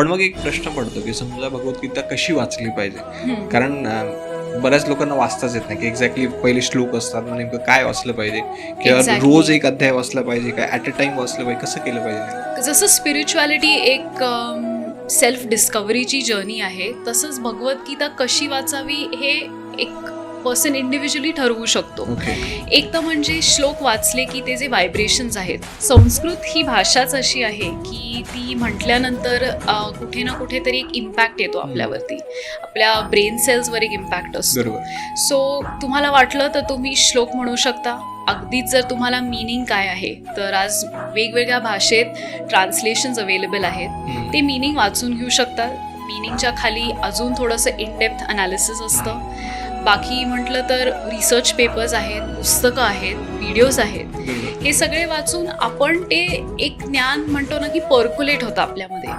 पण मग एक प्रश्न पडतो की समजा भगवद्गीता कशी वाचली पाहिजे. कारण बऱ्याच लोकांना वाचताच येत नाही की एक्झॅक्टली पहिले श्लोक असतात मग नेमकं काय वाचलं पाहिजे? किंवा. रोज एक अध्याय वाचला पाहिजे काय ऍट अ टाइम वाचलं पाहिजे? कसं केलं पाहिजे? जसं स्पिरिच्युअलिटी एक सेल्फ डिस्कव्हरीची जर्नी आहे तसंच भगवद्गीता कशी वाचावी हे एक पर्सन इंडिव्हिज्युअली ठरवू शकतो. एक तर म्हणजे श्लोक वाचले की ते जे व्हायब्रेशन्स आहेत संस्कृत ही भाषाच अशी आहे की ती म्हटल्यानंतर कुठे ना कुठेतरी एक इम्पॅक्ट येतो आपल्यावरती. आपल्या ब्रेन सेल्सवर एक इम्पॅक्ट असतो. सो तुम्हाला वाटलं तर तुम्ही श्लोक म्हणू शकता. अगदीच जर तुम्हाला मिनिंग काय आहे तर आज वेगवेगळ्या भाषेत ट्रान्सलेशन्स अवेलेबल आहेत. ते मिनिंग वाचून घेऊ शकतात मिनिंगच्या खाली अजून थोडंसं इनडेप्थ अनालिसिस असतं. बाकी म्हटलं तर रिसर्च पेपर्स आहेत पुस्तकं आहेत व्हिडिओज आहेत. हे सगळे वाचून आपण ते एक ज्ञान म्हणतो ना की पर्क्युलेट होतं आपल्यामध्ये.